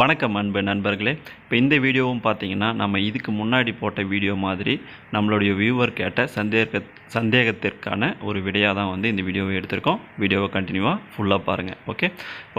வணக்கம் அன்பு நண்பர்களே. இப்போ இந்த வீடியோவும் பார்த்தீங்கன்னா நம்ம இதுக்கு முன்னாடி போட்ட வீடியோ மாதிரி நம்மளுடைய வியூவர் கேட்ட சந்தேக சந்தேகத்திற்கான ஒரு விடையாக தான் வந்து இந்த வீடியோவை எடுத்திருக்கோம். வீடியோவை கண்டினியூவாக ஃபுல்லாக பாருங்கள் ஓகே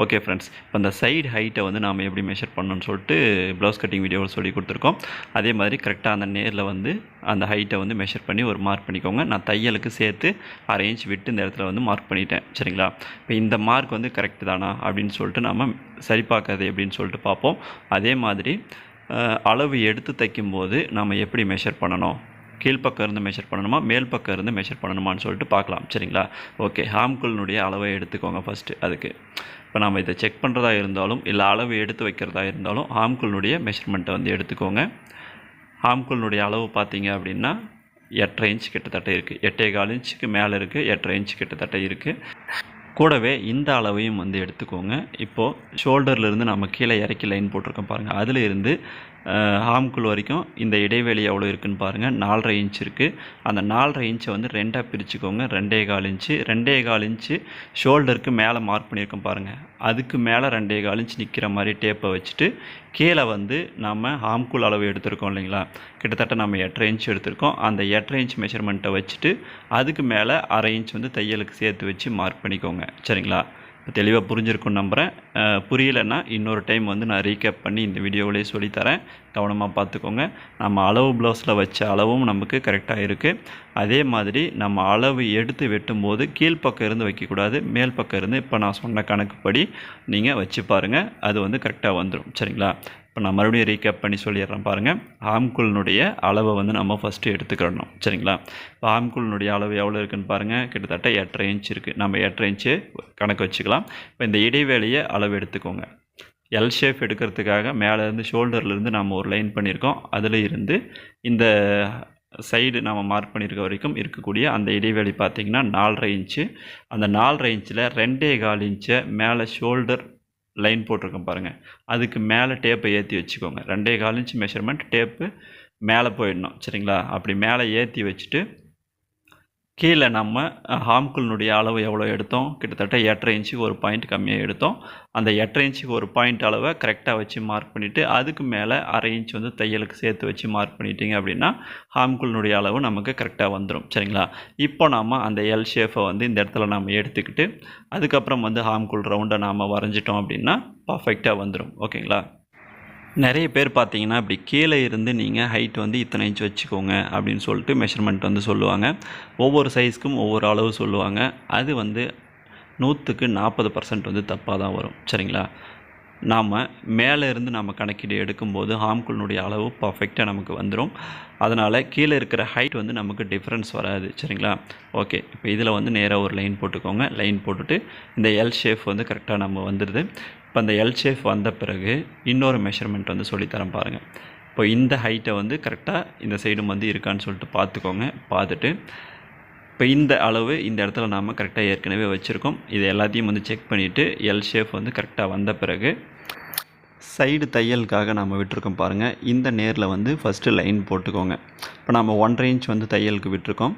ஓகே ஃப்ரெண்ட்ஸ் இப்போ இந்த சைடு ஹைட்டை வந்து நாம் எப்படி மெஷர் பண்ணணும்னு சொல்லிட்டு ப்ளவுஸ் கட்டிங் வீடியோவில் சொல்லி கொடுத்துருக்கோம். அதே மாதிரி கரெக்டாக அந்த நேரில் வந்து அந்த ஹைட்டை வந்து மெஷர் பண்ணி ஒரு மார்க் பண்ணிக்கோங்க. நான் தையலுக்கு சேர்த்து அரை இன்ச் விட்டு இந்த இடத்துல வந்து மார்க் பண்ணிட்டேன் சரிங்களா? இப்போ இந்த மார்க் வந்து கரெக்ட் தானா? அப்படின்னு சொல்லிட்டு நம்ம சரி பார்க்காது எப்படின்னு சொல்லிட்டு பார்ப்போம். அதே மாதிரி அளவு எடுத்து தைக்கும்போது நம்ம எப்படி மெஷர் பண்ணணும்? கீழ்ப்பக்கம் இருந்து மெஷர் பண்ணணுமா? மேல் பக்கம் இருந்து மெஷர் பண்ணணுமான்னு சொல்லிட்டு பார்க்கலாம். சரிங்களா? ஓகே ஹாம்குள்னுடைய அளவை எடுத்துக்கோங்க ஃபஸ்ட்டு அதுக்கு. இப்போ நம்ம இதை செக் பண்ணுறதா இருந்தாலும் இல்லை அளவு எடுத்து வைக்கிறதா இருந்தாலும் ஹாம்குள்னுடைய மெஷர்மெண்ட்டை வந்து எடுத்துக்கோங்க. ஹாம்குள்னுடைய அளவு பார்த்தீங்க அப்படின்னா எட்டரை இன்ச் கிட்டத்தட்ட இருக்குது எட்டே கால் இன்ச்சுக்கு மேலே இருக்குது எட்டரை இன்ச் கிட்டத்தட்ட இருக்குது கூடவே இந்த அளவையும் வந்து எடுத்துக்கோங்க. இப்போது ஷோல்டர்லேருந்து நம்ம கீழே இறக்கி லைன் போட்டிருக்கோம் பாருங்கள் அதில் இருந்து ஹாம்குள் வரைக்கும் இந்த இடைவெளி எவ்வளோ இருக்குன்னு பாருங்கள் நாலரை இன்ச் இருக்குது அந்த நாலரை இன்ச்சை வந்து ரெண்டாக பிரிச்சுக்கோங்க. ரெண்டே கால் இன்ச்சு ரெண்டே கால் இன்ச்சு ஷோல்டருக்கு மேலே மார்க் பண்ணியிருக்கோம் பாருங்கள் அதுக்கு மேலே ரெண்டே கால் இன்ச் நிற்கிற மாதிரி டேப்பை வச்சுட்டு கீழே வந்து நம்ம ஹாம்குள் அளவு எடுத்திருக்கோம் இல்லைங்களா? கிட்டத்தட்ட நம்ம எட்டரை இன்ச் எடுத்திருக்கோம். அந்த எட்டரை இன்ச் மெஷர்மெண்ட்டை வச்சுட்டு அதுக்கு மேலே அரை இன்ச் வந்து தையலுக்கு சேர்த்து வச்சு மார்க் பண்ணிக்கோங்க. சரிங்களா? தெளிவாக புரிஞ்சிருக்கும்னு நம்புகிறேன் புரியலைன்னா இன்னொரு டைம் வந்து நான் ரீகேப் பண்ணி இந்த வீடியோவிலே சொல்லித்தரேன். கவனமாக பார்த்துக்கோங்க. நம்ம அளவு ப்ளவுஸில் வச்ச அளவும் நமக்கு கரெக்டாக இருக்குது அதே மாதிரி நம்ம அளவு எடுத்து வெட்டும்போது கீழ்ப்பக்கம் இருந்து வைக்கக்கூடாது மேல் பக்கம் இருந்து இப்போ நான் சொன்ன கணக்குப்படி நீங்கள் வச்சு பாருங்கள் அது வந்து கரெக்டாக வந்துடும் சரிங்களா? இப்போ நான் மறுபடியும் ரீகேப் பண்ணி சொல்லிடுறேன் பாருங்கள் ஆம்குள்னுடைய அளவை வந்து நம்ம ஃபஸ்ட்டு எடுத்துக்கிடணும் சரிங்களா? இப்போ ஆம்குள்னுடைய அளவு எவ்வளோ இருக்குன்னு பாருங்கள் கிட்டத்தட்ட எட்டரை இன்ச் இருக்குது நம்ம எட்டரை இன்ச்சு கணக்கு வச்சுக்கலாம். இப்போ இந்த இடைவேளையை அளவு எடுத்துக்கோங்க. எல் ஷேப் எடுக்கிறதுக்காக மேலேருந்து ஷோல்டர்லேருந்து நம்ம ஒரு லைன் பண்ணியிருக்கோம். அதில் இருந்து இந்த சைடு நம்ம மார்க் பண்ணியிருக்க வரைக்கும் இருக்கக்கூடிய அந்த இடைவெளி பார்த்திங்கன்னா நாலரை இன்ச்சு அந்த நாலரை இன்ச்சில் ரெண்டே கால் இன்ச்சை மேலே ஷோல்டர் லைன் போட்டிருக்கோம் பாருங்கள் அதுக்கு மேலே டேப்பை ஏற்றி வச்சுக்கோங்க. ரெண்டே கால் இன்ச்சு மெஷர்மெண்ட் டேப்பு மேலே போயிடணும். சரிங்களா? அப்படி மேலே ஏற்றி வச்சுட்டு கீழே நம்ம ஹாம்குள்னுடைய அளவு எவ்வளோ எடுத்தோம்? கிட்டத்தட்ட எட்டரை இன்ச்சுக்கு ஒரு பாயிண்ட் கம்மியாக எடுத்தோம். அந்த எட்டரை இன்ச்சுக்கு ஒரு பாயிண்ட் அளவை கரெக்டாக வச்சு மார்க் பண்ணிவிட்டு அதுக்கு மேலே அரை இன்ச் வந்து தையலுக்கு சேர்த்து வச்சு மார்க் பண்ணிட்டீங்க அப்படின்னா ஹாம்குள்னுடைய அளவு நமக்கு கரெக்டாக வந்துடும் சரிங்களா? இப்போ நாம் அந்த எல் ஷேஃபை வந்து இந்த இடத்துல நம்ம எடுத்துக்கிட்டு அதுக்கப்புறம் வந்து ஹாம்குள் ரவுண்டை நாம் வரைஞ்சிட்டோம் அப்படின்னா பர்ஃபெக்டாக வந்துடும் ஓகேங்களா? நிறைய பேர் பார்த்தீங்கன்னா இப்படி கீழே இருந்து நீங்கள் ஹைட் வந்து இத்தனை இன்ச் வச்சுக்கோங்க அப்படின்னு சொல்லிட்டு மெஷர்மெண்ட் வந்து சொல்லுவாங்க. ஒவ்வொரு சைஸ்க்கும் ஒவ்வொரு அளவு சொல்லுவாங்க. அது வந்து நூற்றுக்கு நாற்பது பர்சன்ட் வந்து தப்பாக தான் வரும். சரிங்களா? நாம் மேலே இருந்து நம்ம கணக்கீடு எடுக்கும்போது ஹாம்குள்னுடைய அளவு பர்ஃபெக்டாக நமக்கு வந்துடும் அதனால் கீழே இருக்கிற ஹைட் வந்து நமக்கு டிஃப்ரென்ஸ் வராது. சரிங்களா? ஓகே இப்போ இதில் வந்து நேராக ஒரு லைன் போட்டுக்கோங்க. லைன் போட்டுட்டு இந்த எல் ஷேப் வந்து கரெக்டாக நம்ம வந்துடுது இப்போ அந்த எல் ஷேப் வந்த பிறகு இன்னொரு மெஷர்மெண்ட் வந்து சொல்லித்தரேன் பாருங்கள் இப்போ இந்த ஹைட்டை வந்து கரெக்டாக இந்த சைடும் வந்து இருக்கான்னு சொல்லிட்டு பார்த்துக்கோங்க. பார்த்துட்டு இப்போ இந்த அளவு இந்த இடத்துல நாம் கரெக்டாக ஏற்கனவே வச்சுருக்கோம். இது எல்லாத்தையும் வந்து செக் பண்ணிவிட்டு எல் ஷேப் வந்து கரெக்டாக வந்த பிறகு சைடு தையலுக்காக நம்ம விட்டுருக்கோம் பாருங்கள் இந்த நேரில் வந்து ஃபஸ்ட்டு லைன் போட்டுக்கோங்க. இப்போ நம்ம ஒன்றரை இன்ச் வந்து தையலுக்கு விட்டுருக்கோம்.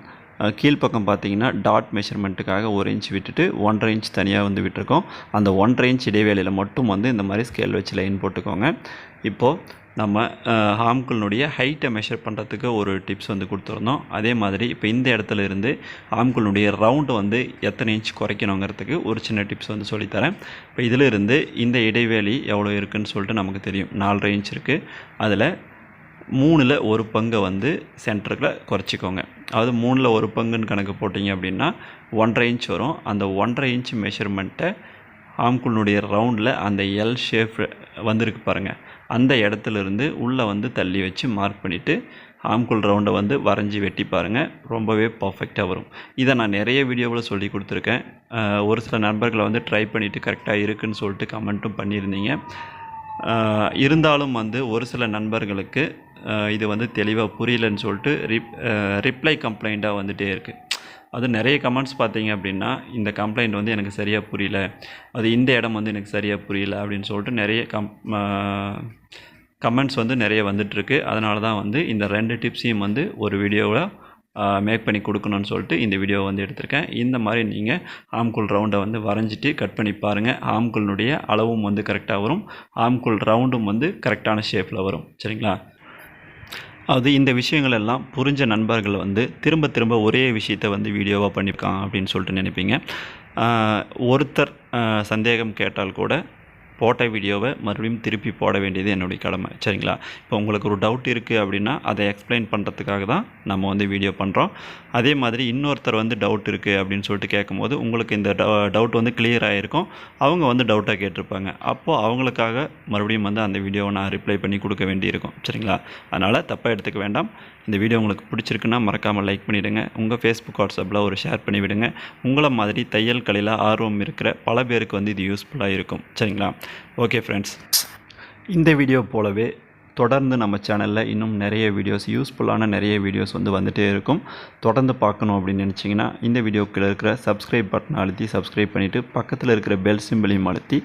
கீழ்ப்பக்கம் பார்த்தீங்கன்னா டாட் மெஷர்மெண்ட்டுக்காக ஒரு இன்ச் விட்டுட்டு ஒன்றரை இன்ச் தனியாக வந்து விட்டுருக்கோம். அந்த ஒன்றரை இன்ச் இடைவேளையில் மட்டும் வந்து இந்த மாதிரி ஸ்கேல் வச்சு லைன் போட்டுக்கோங்க. இப்போது நம்ம ஹாம்குள்னுடைய ஹைட்டை மெஷர் பண்ணுறதுக்கு ஒரு டிப்ஸ் வந்து கொடுத்துருந்தோம். அதே மாதிரி இப்போ இந்த இடத்துல இருந்து ஹாம்குள்னுடைய ரவுண்டு வந்து எத்தனை இன்ச் குறைக்கணுங்கிறதுக்கு ஒரு சின்ன டிப்ஸ் வந்து சொல்லித்தரேன். இப்போ இதிலிருந்து இந்த இடைவேளி எவ்வளோ இருக்குன்னு சொல்லிட்டு நமக்கு தெரியும். நாலரை இன்ச் இருக்குது அதில் மூணில் ஒரு பங்கை வந்து சென்டருக்கில் குறைச்சிக்கோங்க. அதாவது மூணில் ஒரு பங்குன்னு கணக்கு போட்டிங்க அப்படின்னா ஒன்றரை இன்ச் வரும். அந்த ஒன்றரை இன்ச் மெஷர்மெண்ட்டை ஆம்குள்னுடைய ரவுண்டில் அந்த எல் ஷேப் வந்திருக்கு பாருங்கள் அந்த இடத்துல இருந்து உள்ளே வந்து தள்ளி வச்சு மார்க் பண்ணிவிட்டு ஆம்குள் ரவுண்டை வந்து வரைஞ்சி வெட்டி பாருங்கள் ரொம்பவே பர்ஃபெக்டாக வரும். இதை நான் நிறைய வீடியோவில் சொல்லி கொடுத்துருக்கேன். ஒரு சில நண்பர்களை வந்து ட்ரை பண்ணிவிட்டு கரெக்டாக இருக்குன்னு சொல்லிட்டு கமெண்ட்டும் பண்ணியிருந்தீங்க. இருந்தாலும் வந்து ஒரு சில நண்பர்களுக்கு இது வந்து தெளிவாக புரியலன்னு சொல்லிட்டு ரிப் ரிப்ளை கம்ப்ளைண்ட்டாக வந்துகிட்டே இருக்குது அது நிறைய கமெண்ட்ஸ் பார்த்தீங்க அப்படின்னா இந்த கம்ப்ளைண்ட் வந்து எனக்கு சரியாக புரியல. அது இந்த இடம் வந்து எனக்கு சரியாக புரியல அப்படின்னு சொல்லிட்டு நிறைய கம் கமெண்ட்ஸ் வந்து நிறைய வந்துட்டுருக்கு அதனால தான் வந்து இந்த ரெண்டு டிப்ஸையும் வந்து ஒரு வீடியோவில் மேக் பண்ணி கொடுக்கணும்னு சொல்லிட்டு இந்த வீடியோவை வந்து எடுத்திருக்கேன். இந்த மாதிரி நீங்கள் ஆம்குள் ரவுண்டை வந்து வரைஞ்சிட்டு கட் பண்ணி பாருங்கள் ஆம்குள்னுடைய அளவும் வந்து கரெக்டாக வரும். ஆம்குள் ரவுண்டும் வந்து கரெக்டான ஷேப்பில் வரும். சரிங்களா? அது இந்த விஷயங்கள் எல்லாம் புரிஞ்ச நண்பர்கள் வந்து திரும்ப திரும்ப ஒரே விஷயத்தை வந்து வீடியோவாக பண்ணியிருக்காங்க அப்படின்னு சொல்லிட்டு நினைப்பீங்க. ஒருத்தர் சந்தேகம் கேட்டால் கூட போட்ட வீடியோவை மறுபடியும் திருப்பி போட வேண்டியது என்னுடைய கடமை. சரிங்களா? இப்போ உங்களுக்கு ஒரு டவுட் இருக்குது அப்படின்னா அதை எக்ஸ்பிளைன் பண்ணுறதுக்காக தான் நம்ம வந்து வீடியோ பண்ணுறோம் அதே மாதிரி இன்னொருத்தர் வந்து டவுட் இருக்குது அப்படின்னு சொல்லிட்டு கேட்கும்போது உங்களுக்கு இந்த டவுட் வந்து கிளியர் ஆகிருக்கும் அவங்க வந்து டவுட்டாக கேட்டிருப்பாங்க. அப்போது அவங்களுக்காக மறுபடியும் வந்து அந்த வீடியோவை நான் ரிப்ளை பண்ணி கொடுக்க வேண்டியிருக்கும். சரிங்களா? அதனால் தப்பாக எடுத்துக்க வேண்டாம். இந்த வீடியோ உங்களுக்கு பிடிச்சிருக்குன்னா மறக்காமல் லைக் பண்ணிவிடுங்க உங்கள் ஃபேஸ்புக் வாட்ஸ்அப்பில் ஒரு ஷேர் பண்ணிவிடுங்க. உங்களை மாதிரி தையல் கலையில் ஆர்வம் இருக்கிற பல பேருக்கு வந்து இது யூஸ்ஃபுல்லாக இருக்கும். சரிங்களா? ஓகே ஃப்ரெண்ட்ஸ் இந்த வீடியோ போலவே தொடர்ந்து நம்ம சேனலில் இன்னும் நிறைய வீடியோஸ் யூஸ்ஃபுல்லான நிறைய வீடியோஸ் வந்து வந்துகிட்டே இருக்கும். தொடர்ந்து பார்க்கணும் அப்படின்னு நினச்சிங்கன்னா இந்த வீடியோக்கில் இருக்கிற சப்ஸ்கிரைப் பட்டனை அழுத்தி சப்ஸ்கிரைப் பண்ணிவிட்டு பக்கத்தில் இருக்கிற பெல் சிம்பிளையும் அழுத்தி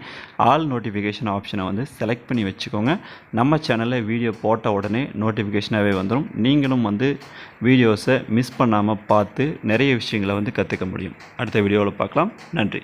ஆல் நோட்டிஃபிகேஷன் ஆப்ஷனை வந்து செலக்ட் பண்ணி வச்சுக்கோங்க. நம்ம சேனலில் வீடியோ போட்ட உடனே நோட்டிஃபிகேஷனாகவே வந்துடும் நீங்களும் வந்து வீடியோஸை மிஸ் பண்ணாமல் பார்த்து நிறைய விஷயங்களை வந்து கற்றுக்க முடியும். அடுத்த வீடியோவில் பார்க்கலாம். நன்றி.